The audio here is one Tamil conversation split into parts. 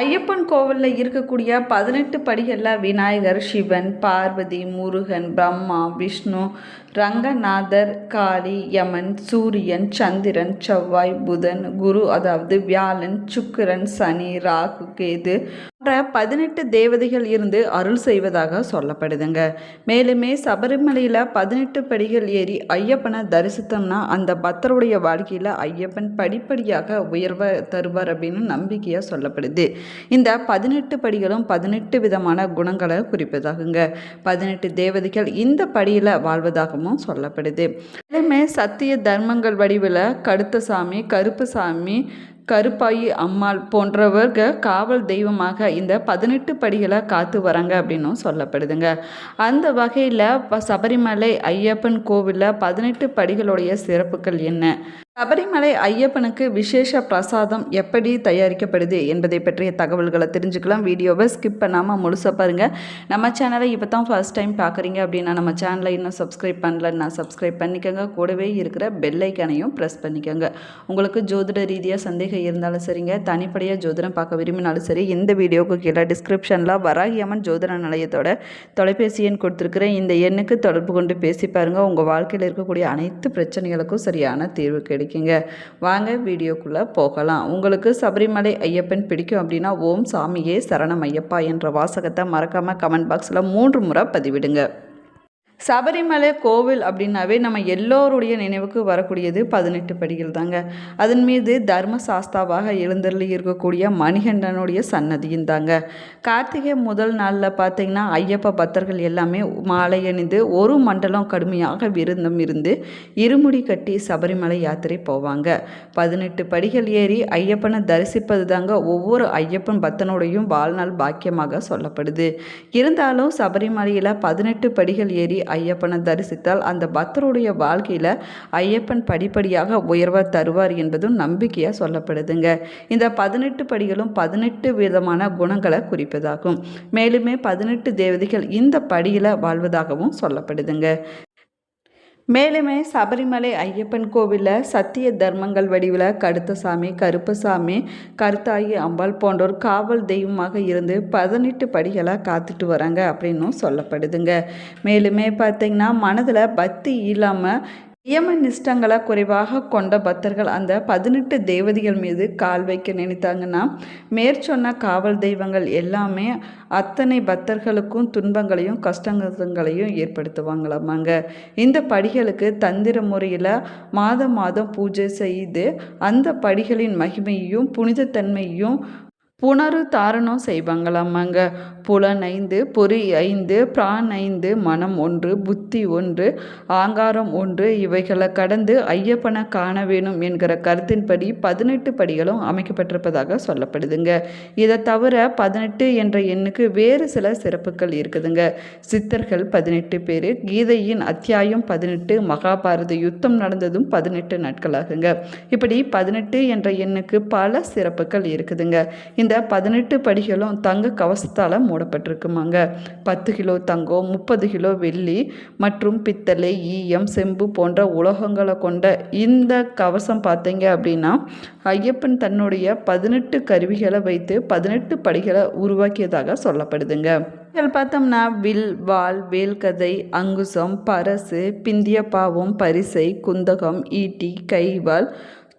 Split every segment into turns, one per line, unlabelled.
ஐயப்பன் கோவிலில் இருக்கக்கூடிய பதினெட்டு படிகளில் விநாயகர் சிவன் பார்வதி முருகன் பிரம்மா விஷ்ணு ரங்கநாதர் காளி யமன் சூரியன் சந்திரன் செவ்வாய் புதன் குரு அதாவது வியாழன் சுக்கிரன் சனி ராகு கேது போன்ற பதினெட்டு தேவதைகள் இருந்து அருள் செய்வதாக சொல்லப்படுதுங்க. மேலுமே சபரிமலையில் பதினெட்டு படிகள் ஏறி ஐயப்பனை தரிசித்தோம்னா அந்த பக்தருடைய வாழ்க்கையில் ஐயப்பன் படிப்படியாக உயர்வை தருவார் அப்படின்னு நம்பிக்கையாக சொல்லப்படுது. இந்த பதினெட்டு படிகளும் பதினெட்டு விதமான குணங்களை குறிப்பதாகுங்க. பதினெட்டு தேவதைகள் இந்த படியில் வாழ்வதாகவும் சொல்லப்படுது. மேலுமே சத்திய தர்மங்கள் வடிவில் கடுத்த சாமி கருப்பு சாமி கருப்பாயி அம்மாள் போன்றவர்கள் காவல் தெய்வமாக இந்த பதினெட்டு படிகளை காத்து வராங்க அப்படின்னும் சொல்லப்படுதுங்க. அந்த வகையில் சபரிமலை ஐயப்பன் கோவிலில் பதினெட்டு படிகளுடைய சிறப்புகள் என்ன? சபரிமலை ஐயப்பனுக்கு விசேஷ பிரசாதம் எப்படி தயாரிக்கப்படுது என்பதை பற்றிய தகவல்களை தெரிஞ்சுக்கலாம். வீடியோவை ஸ்கிப் பண்ணாமல் முழுசாக பாருங்கள் நம்ம சேனலை இப்போ தான் ஃபர்ஸ்ட் டைம் பார்க்குறீங்க அப்படின்னா நம்ம சேனலை இன்னும் சப்ஸ்கிரைப் பண்ணலன்னா சப்ஸ்கிரைப் பண்ணிக்கோங்க. கூடவே இருக்கிற பெல்லைக்கனையும் ப்ரெஸ் பண்ணிக்கோங்க. உங்களுக்கு ஜோதிட ரீதியாக சந்தேகம் இருந்தாலும் சரிங்க. தனிப்படையாக ஜோதிடம் பார்க்க விரும்பினாலும் சரி இந்த வீடியோவுக்கு கீழே டிஸ்கிரிப்ஷனில் வராகியம்மன் ஜோதிட நிலையத்தோட தொலைபேசி எண் கொடுத்துருக்குறேன். இந்த எண்ணுக்கு தொடர்பு கொண்டு பேசி பாருங்கள் உங்கள் வாழ்க்கையில் இருக்கக்கூடிய அனைத்து பிரச்சனைகளுக்கும் சரியான தீர்வு இருக்கீங்க. வாங்க வீடியோக்குள்ளே போகலாம். உங்களுக்கு சபரிமலை ஐயப்பன் பிடிக்கும் அப்படின்னா ஓம் சாமியே சரணம் ஐயப்பா என்ற வாசகத்தை மறக்காமல் கமெண்ட் பாக்ஸில் மூன்று முறை பதிவிடுங்க. சபரிமலை கோவில் அப்படின்னாவே நம்ம எல்லோருடைய நினைவுக்கு வரக்கூடியது பதினெட்டு படிகள் தாங்க. அதன் மீது தர்ம சாஸ்தாவாக எழுந்தருளி இருக்கக்கூடிய மணிகண்டனுடைய சன்னதியும் தாங்க. கார்த்திகை முதல் நாளில் பார்த்தீங்கன்னா ஐயப்ப பக்தர்கள் எல்லாமே மாலை அணிந்து ஒரு மண்டலம் கடுமையாக விருந்தம் இருந்து இருமுடி கட்டி சபரிமலை யாத்திரை போவாங்க. பதினெட்டு படிகள் ஏறி ஐயப்பனை தரிசிப்பது தாங்க ஒவ்வொரு ஐயப்பன் பக்தனுடையும் வாழ்நாள் பாக்கியமாக சொல்லப்படுது. இருந்தாலும் சபரிமலையில் பதினெட்டு படிகள் ஏறி ஐயப்பனை தரிசித்தால் அந்த பக்தருடைய வாழ்க்கையில் ஐயப்பன் படிப்படியாக உயர்வாக தருவார் என்பதும் நம்பிக்கையாக சொல்லப்படுதுங்க. இந்த பதினெட்டு படிகளும் பதினெட்டு விதமான குணங்களை குறிப்பதாகும். மேலுமே பதினெட்டு தேவதைகள் இந்த படியில் வாழ்வதாகவும் சொல்லப்படுதுங்க. மேலுமே சபரிமலை ஐயப்பன் கோவிலில் சத்திய தர்மங்கள் வடிவில் கடுத்தசாமி கருப்பசாமி கருத்தாயி அம்பாள் போன்றோர் காவல் தெய்வமாக இருந்து பதினெட்டு படிகளாக காத்துட்டு வராங்க அப்படின்னும் சொல்லப்படுதுங்க. மேலுமே பார்த்தீங்கன்னா மனதில் பக்தி இல்லாமல் நியம நிஷ்டங்களை குறைவாக கொண்ட பக்தர்கள் அந்த பதினெட்டு தேவதைகள் மீது கால் வைக்க நினைத்தாங்கன்னா மேற்சொன்ன காவல் தெய்வங்கள் எல்லாமே அத்தனை பக்தர்களுக்கும் துன்பங்களையும் கஷ்டங்களையும் ஏற்படுத்துவாங்களாமாங்க. இந்த படிகளுக்கு தந்திர முறையில் மாதம் மாதம் பூஜை செய்து அந்த படிகளின் மகிமையையும் புனிதத்தன்மையையும் புனரு தாரணம் செய்வாங்களாமாங்க புலன் ஐந்து பொறி ஐந்து பிரான் ஐந்து மனம் ஒன்று புத்தி ஒன்று ஆங்காரம் ஒன்று இவைகளை கடந்து ஐயப்பனை காண வேணும் என்கிற கருத்தின்படி பதினெட்டு படிகளும் அமைக்கப்பட்டிருப்பதாக சொல்லப்படுதுங்க. இதை தவிர பதினெட்டு என்ற எண்ணுக்கு வேறு சில சிறப்புகள் இருக்குதுங்க. சித்தர்கள் பதினெட்டு பேர் கீதையின் அத்தியாயம் பதினெட்டு மகாபாரத யுத்தம் நடந்ததும் பதினெட்டு நாட்களாகுங்க. இப்படி பதினெட்டு என்ற எண்ணுக்கு பல சிறப்புகள் இருக்குதுங்க. இந்த இந்த பதினெட்டு படிகளும் தங்க கவசத்தால் மூடப்பட்டிருக்குமாங்க. பத்து கிலோ தங்கம் முப்பது கிலோ வெள்ளி மற்றும் பித்தளை ஈயம் செம்பு போன்ற உலோகங்களை கொண்ட இந்த கவசம் பார்த்தீங்க அப்படின்னா ஐயப்பன் தன்னுடைய பதினெட்டு கருவிகளை வைத்து பதினெட்டு படிகளை உருவாக்கியதாக சொல்லப்படுதுங்க. இதில் பார்த்தோம்னா வில் வால் வேல்கதை அங்குசம் பரசு பிந்திய பாவம் பரிசை குந்தகம் ஈட்டி கைவால்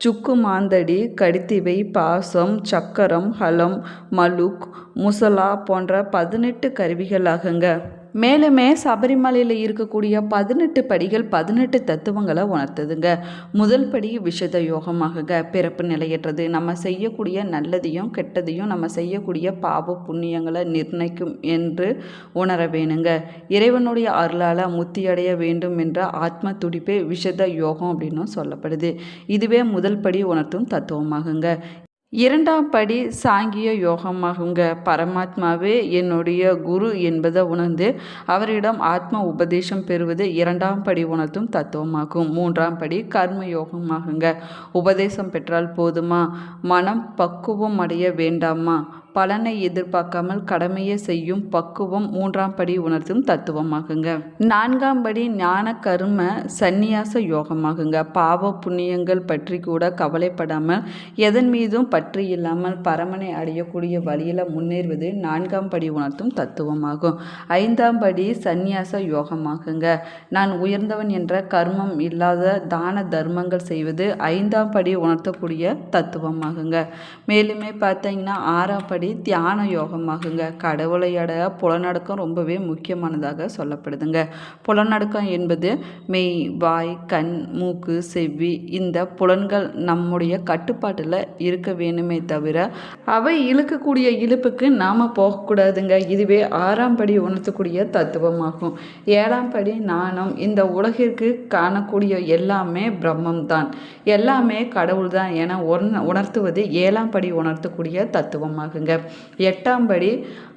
சுக்கு மாந்தடி கடித்திவை பாசம் சக்கரம் ஹலம் மலுக் முசலா போன்ற பதினெட்டு கருவிகளாகுங்க மேலுமே சபரிமலையில் இருக்கக்கூடிய பதினெட்டு படிகள் பதினெட்டு தத்துவங்களை உணர்த்துதுங்க. முதல் படி விஷத யோகமாகுங்க. பிறப்பு நிலையற்றது. நம்ம செய்யக்கூடிய நல்லதையும் கெட்டதையும் நம்ம செய்யக்கூடிய பாவ புண்ணியங்களை நிர்ணயிக்கும் என்று உணர வேணுங்க. இறைவனுடைய அருளால் முத்தியடைய வேண்டும் என்ற ஆத்ம துடிப்பே விஷத யோகம் அப்படின்னும் சொல்லப்படுது. இதுவே முதல் படி உணர்த்தும் தத்துவமாகுங்க. இரண்டாம் படி சாங்கிய யோகமாகுங்க. பரமாத்மாவே என்னுடைய குரு என்பதை உணர்ந்து அவரிடம் ஆத்ம உபதேசம் பெறுவது இரண்டாம் படி உணர்த்தும் தத்துவமாகும். மூன்றாம் படி கர்ம யோகமாகுங்க. உபதேசம் பெற்றால் போதுமா? மனம் பக்குவம் அடைய வேண்டாமா? பலனை எதிர்பார்க்காமல் கடமையை செய்யும் பக்குவம் மூன்றாம் படி உணர்த்தும் தத்துவமாகுங்க. நான்காம் படி ஞான கர்ம சந்நியாச யோகமாகுங்க. பாவ புண்ணியங்கள் பற்றி கூட கவலைப்படாமல் எதன் மீதும் பற்றி இல்லாமல் பரமனை அடையக்கூடிய வழியில் முன்னேறுவது நான்காம் படி உணர்த்தும் தத்துவமாகும். ஐந்தாம் படி சந்நியாச யோகமாகுங்க. நான் உயர்ந்தவன் என்ற கர்மம் இல்லாத தான தர்மங்கள் செய்வது ஐந்தாம் படி உணர்த்தக்கூடிய தத்துவமாகுங்க. மேலுமே பார்த்தீங்கன்னா ஆறாம் படி தியான யோகமாகுங்க. கடவுளை புலநடுக்கம் புலநடக்கம் ரொம்பவே முக்கியமானதாக சொல்லப்படுதுங்க. புலநடக்கம் என்பது மெய் வாய் கண் மூக்கு செவ்வி இந்த புலன்கள் நம்முடைய கட்டுப்பாட்டில் இருக்க வேணுமே தவிர அவை இழுக்கக்கூடிய இழுப்புக்கு நாம் போகக்கூடாதுங்க. இதுவே ஆறாம் படி உணர்த்தக்கூடிய தத்துவமாகும். ஏழாம் படி நாணம் இந்த உலகிற்கு காணக்கூடிய எல்லாமே பிரம்மம் தான் எல்லாமே கடவுள் தான் என உணர்த்துவது ஏழாம் படி உணர்த்தக்கூடிய தத்துவமாகுங்க. எட்டாம் படி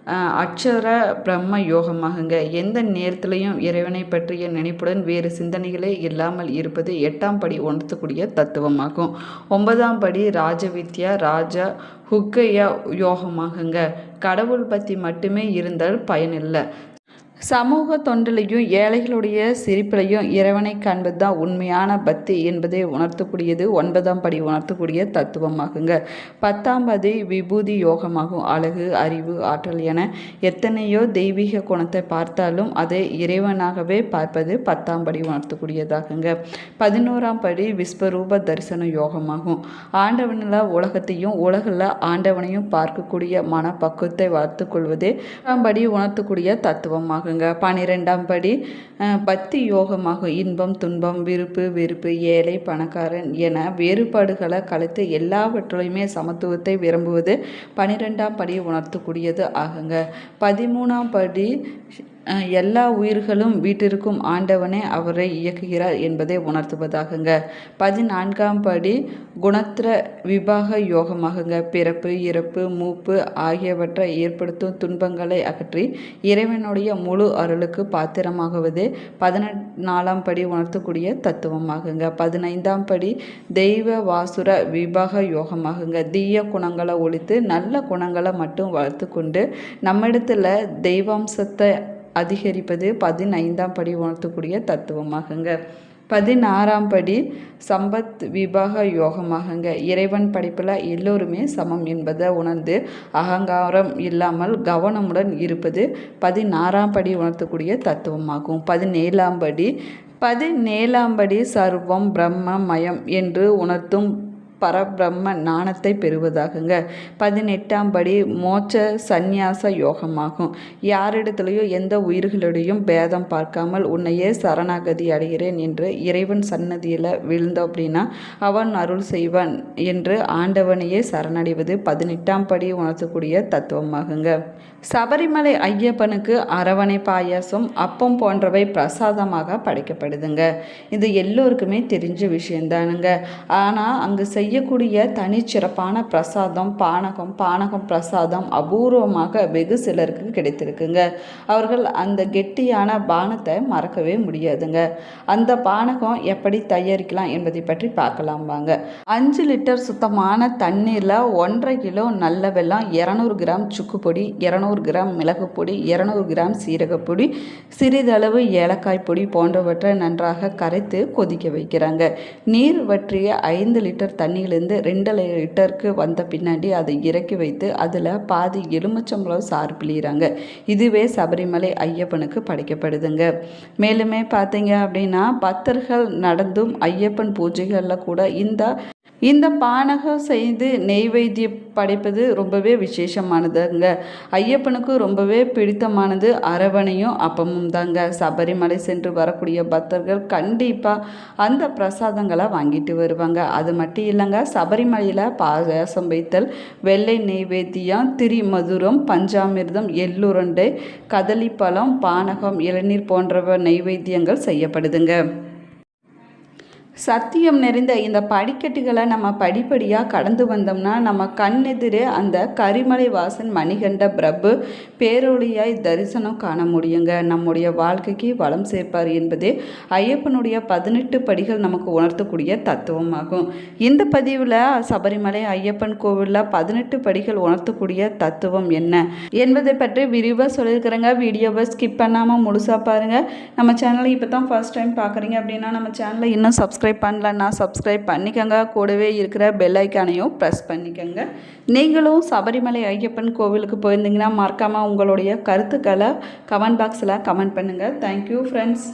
அஹ், அட்சர பிரம்ம யோகமாகுங்க. எந்த நேரத்திலையும் இறைவனை பற்றிய நினைப்புடன் வேறு சிந்தனைகளே இல்லாமல் இருப்பது எட்டாம் படி உணர்த்தக்கூடிய தத்துவமாகும். ஒன்பதாம் படி ராஜவித்யா ராஜா ஹுக்கைய யோகமாகுங்க. கடவுள் பற்றி மட்டுமே இருந்தால் பயனில்லை. சமூக தொண்டிலையும் ஏழைகளுடைய சிரிப்பிலையும் இறைவனை காண்பது தான் உண்மையான பக்தி என்பதை உணர்த்தக்கூடியது ஒன்பதாம் படி உணர்த்தக்கூடிய தத்துவமாகுங்க. பத்தாம் படி விபூதி யோகமாகும். அழகு அறிவு ஆற்றல் என எத்தனையோ தெய்வீக குணத்தை பார்த்தாலும் அதை இறைவனாகவே பார்ப்பது பத்தாம் படி உணர்த்தக்கூடியதாகுங்க. பதினோராம் படி விஸ்வரூப தரிசன யோகமாகும். ஆண்டவனில் உலகத்தையும் உலகில் ஆண்டவனையும் பார்க்கக்கூடிய மனப்பக்குவத்தை வளர்த்து கொள்வதே படி உணர்த்தக்கூடிய தத்துவமாகுங்க பன்னிரெண்டாம் படி பக்தி யோகமாகும். இன்பம் துன்பம் விருப்பு வெறுப்பு ஏழை பணக்காரன் என வேறுபாடுகளை கலைத்து எல்லாவற்றிலையுமே சமத்துவத்தை விரும்புவது பன்னிரெண்டாம் படி உணர்த்தக்கூடியது ஆகுங்க. பதிமூணாம் படி எல்லா உயிர்களும் வீட்டிற்கும் ஆண்டவனே அவரை இயக்குகிறார் என்பதை உணர்த்துவதாகுங்க. பதினான்காம் படி குணத்திர விபாக யோகமாகுங்க. பிறப்பு இறப்பு மூப்பு ஆகியவற்றை ஏற்படுத்தும் துன்பங்களை அகற்றி இறைவனுடைய முழு அருளுக்கு பாத்திரமாகுவது பதினாலாம் படி உணர்த்தக்கூடிய தத்துவமாகுங்க. பதினைந்தாம் படி தெய்வ வாசுர விபாக யோகமாகுங்க. தீய குணங்களை ஒழித்து நல்ல குணங்களை மட்டும் வளர்த்து கொண்டு நம்மிடத்தில் தெய்வாம்சத்தை அதிகரிப்பது பதினைந்தாம் படி உணர்த்தக்கூடிய தத்துவமாகுங்க. பதினாறாம் படி சம்பத் விபாக யோகமாகுங்க. இறைவன் படைப்பில் எல்லோருமே சமம் என்பதை உணர்ந்து அகங்காரம் இல்லாமல் கவனமுடன் இருப்பது பதினாறாம் படி உணர்த்தக்கூடிய தத்துவமாகும். பதினேழாம் படி பதினேழாம் படி சர்வம் பிரம்மமயம் என்று உணர்த்தும் பரபிரம்ம ஞானத்தை பெறுவதாகுங்க. பதினெட்டாம் படி மோட்ச சந்நியாச யோகமாகும். யாரிடத்துலையும் எந்த உயிர்களிடையும் பேதம் பார்க்காமல் உன்னையே சரணாகதி அடைகிறேன் என்று இறைவன் சன்னதியில் விழுந்தோம் அப்படின்னா அவன் அருள் செய்வான் என்று ஆண்டவனையே சரணடைவது பதினெட்டாம் படி உணர்த்தக்கூடிய தத்துவமாகுங்க. சபரிமலை ஐயப்பனுக்கு அரவணை பாயாசம் அப்பம் போன்றவை பிரசாதமாக படைக்கப்படுதுங்க. இது எல்லோருக்குமே தெரிஞ்ச விஷயந்தானுங்க. ஆனால் அங்கு செய்யக்கூடிய தனிச்சிறப்பான பிரசாதம் பானகம் பானகம் பிரசாதம் அபூர்வமாக வெகு சிலருக்கு கிடைத்திருக்குங்க. அவர்கள் அந்த கெட்டியான பானத்தை மறக்கவே முடியாதுங்க. அந்த பானகம் எப்படி தயாரிக்கலாம் என்பதை பற்றி பார்க்கலாம் வாங்க. அஞ்சு லிட்டர் சுத்தமான தண்ணீரில் ஒன்றரை கிலோ நல்ல வெள்ளம் இரநூறு கிராம் சுக்கு பொடி இரநூறு கிராம் மிளகு பொடி இரநூறு கிராம் சீரகப்பொடி சிறிதளவு ஏலக்காய் பொடி போன்றவற்றை நன்றாக கரைத்து கொதிக்க வைக்கிறாங்க. நீர் வற்றிய ஐந்து லிட்டர் தண்ணியிலேருந்து ரெண்டு லிட்டருக்கு வந்த பின்னாடி அதை இறக்கி வைத்து அதில் பாதி எலுமிச்சம்பளம் சாறு பிழிகிறாங்க இதுவே சபரிமலை ஐயப்பனுக்கு படைக்கப்படுதுங்க. மேலுமே பார்த்தீங்க அப்படின்னா பக்தர்கள் நடந்தும் ஐயப்பன் பூஜைகளில் கூட இந்த இந்த பானகம் செய்து நெய்வேத்தியம் படைப்பது ரொம்பவே விசேஷமானதுங்க. ஐயப்பனுக்கு ரொம்பவே பிடித்தமானது அரவணையும் அப்பமும் தாங்க. சபரிமலை சென்று வரக்கூடிய பக்தர்கள் கண்டிப்பாக அந்த பிரசாதங்களை வாங்கிட்டு வருவாங்க. அது மட்டும் இல்லைங்க சபரிமலையில் பாயாசம் வைத்தல் வெள்ளை நெய்வேத்தியம் திரிமதுரம் பஞ்சாமிர்தம் எள்ளுருண்டை கதளிப்பழம் பானகம் இளநீர் போன்றவ நெய்வேத்தியங்கள் செய்யப்படுதுங்க. சத்தியம் நிறைந்த இந்த படிக்கட்டுகளை நம்ம படிப்படியாக கடந்து வந்தோம்னா நம்ம கண்ணெதிரே அந்த கரிமலை வாசன் மணிகண்ட பிரபு பேரொழியாய் தரிசனம் காண முடியுங்க. நம்முடைய வாழ்க்கைக்கு வளம் சேர்ப்பார் என்பதே ஐயப்பனுடைய பதினெட்டு படிகள் நமக்கு உணர்த்தக்கூடிய தத்துவமாகும். இந்த பதிவில் சபரிமலை ஐயப்பன் கோவிலில் பதினெட்டு படிகள் உணர்த்தக்கூடிய தத்துவம் என்ன என்பதை பற்றி விரிவாக சொல்லியிருக்கிறேங்க. வீடியோவை ஸ்கிப் பண்ணாமல் முழுசாக பாருங்கள் நம்ம சேனலை இப்போ தான் ஃபர்ஸ்ட் டைம் பார்க்குறீங்க அப்படின்னா நம்ம சேனலை இன்னும் சப்ஸ்கிரைப் பண்ணலன்னா சப்ஸ்கிரைப் பண்ணிக்கோங்க. கூடவே இருக்கிற பெல் ஐக்கானையும் ப்ரெஸ் பண்ணிக்கோங்க. நீங்களும் சபரிமலை ஐயப்பன் கோவிலுக்கு போயிருந்தீங்கன்னா மறக்காமல் உங்களுடைய கருத்துக்களை கமெண்ட் பாக்ஸில் கமெண்ட் பண்ணுங்கள் தேங்க்யூ ஃப்ரெண்ட்ஸ்